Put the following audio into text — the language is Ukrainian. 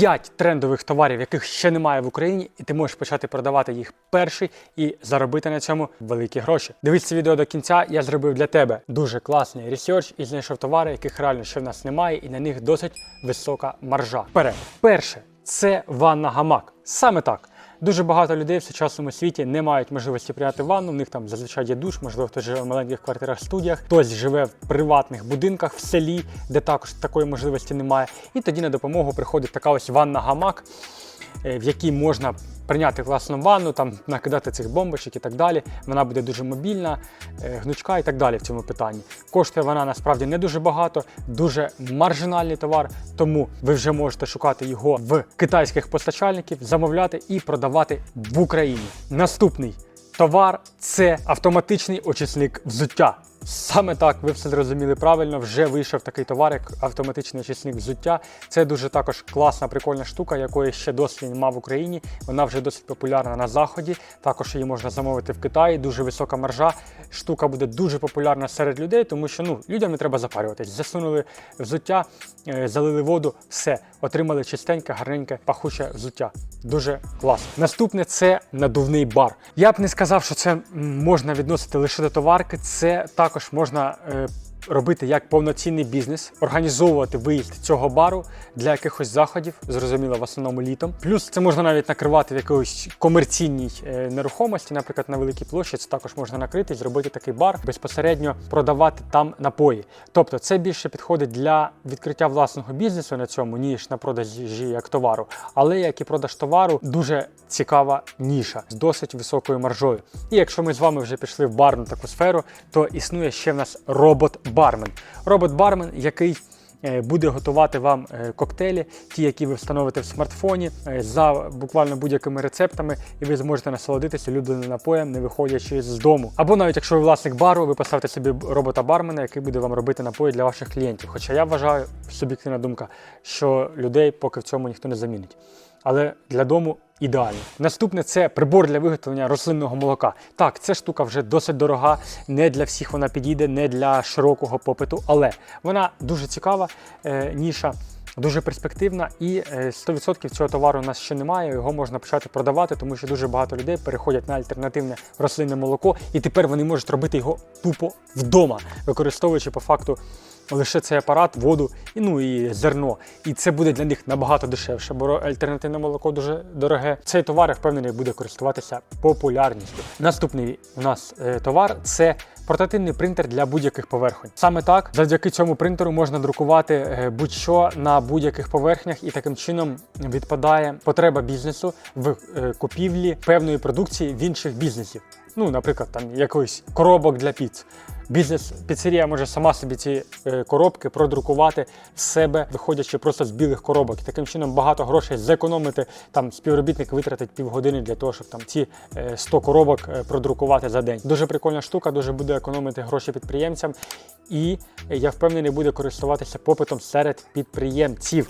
5 трендових товарів, яких ще немає в Україні, і ти можеш почати продавати їх перший і заробити на цьому великі гроші. Дивись це відео до кінця. Я зробив для тебе дуже класний ресерч і знайшов товари, яких реально ще в нас немає, і на них досить висока маржа. Вперед. Перше, це ванна гамак. Саме так. Дуже багато людей в сучасному світі не мають можливості прийняти ванну. В них там зазвичай є душ, можливо, хтось живе в маленьких квартирах, студіях, хтось живе в приватних будинках в селі, де також такої можливості немає. І тоді на допомогу приходить така ось ванна гамак, в якій можна прийняти власну ванну, там накидати цих бомбочок і так далі. Вона буде дуже мобільна, е, гнучка і так далі в цьому питанні. Коштує вона насправді не дуже багато, дуже маржинальний товар, тому ви вже можете шукати його в китайських постачальників, замовляти і продавати в Україні. Наступний товар це автоматичний очисник взуття. Саме так, ви все зрозуміли правильно. Вже вийшов такий товар, як автоматичний очисник взуття. Це дуже також класна, прикольна штука, якої ще досі немає в Україні. Вона вже досить популярна на заході. Також її можна замовити в Китаї. Дуже висока маржа. Штука буде дуже популярна серед людей, тому що ну людям не треба запарюватись. Засунули взуття, залили воду, все, отримали чистеньке, гарненьке, пахуче взуття. Дуже класно. Наступне це надувний бар. Я б не сказав, що це можна відносити лише до товарки. Це також можна. Робити як повноцінний бізнес, організовувати виїзд цього бару для якихось заходів, зрозуміло, в основному літом. Плюс це можна навіть накривати в якоїсь комерційній е, нерухомості, наприклад, на великій площі. Це також можна накрити, зробити такий бар, безпосередньо продавати там напої. Тобто, це більше підходить для відкриття власного бізнесу на цьому, ніж на продажі як товару. Але як і продаж товару, дуже цікава ніша з досить високою маржою. І якщо ми з вами вже пішли в барну таку сферу, то існує ще в нас робот-бармен. Робот-бармен, який е, буде готувати вам е, коктейлі, ті, які ви встановите в смартфоні, е, за буквально будь-якими рецептами, і ви зможете насолодитися улюбленим напоєм, не виходячи з дому. Або навіть якщо ви власник бару, ви поставите собі робота-бармена, який буде вам робити напої для ваших клієнтів. Хоча я вважаю, суб'єктивна думка, що людей поки в цьому ніхто не замінить. Але для дому ідеально. Наступне це прибор для виготовлення рослинного молока. Так, ця штука вже досить дорога, не для всіх вона підійде, не для широкого попиту, але вона дуже цікава, е, ніша. Дуже перспективна і е, 100% цього товару у нас ще немає. Його можна почати продавати, тому що дуже багато людей переходять на альтернативне рослинне молоко, і тепер вони можуть робити його тупо вдома, використовуючи по факту лише цей апарат, воду і ну і зерно. І це буде для них набагато дешевше, бо альтернативне молоко дуже дороге. Цей товар, я впевнений, буде користуватися популярністю. Наступний у нас е, товар це портативний принтер для будь-яких поверхонь. Саме так, завдяки цьому принтеру можна друкувати е, будь-що на будь-яких поверхнях, і таким чином відпадає потреба бізнесу в е, купівлі певної продукції в інших бізнесів. Ну, наприклад, там якийсь коробок для піц. Бізнес піцерія може сама собі ці е, коробки продрукувати в себе, виходячи просто з білих коробок. Таким чином багато грошей зекономити. Там співробітник витратить півгодини для того, щоб там ці е, 100 коробок е, продрукувати за день. Дуже прикольна штука, дуже буде економити гроші підприємцям. І е, я впевнений, буде користуватися попитом серед підприємців.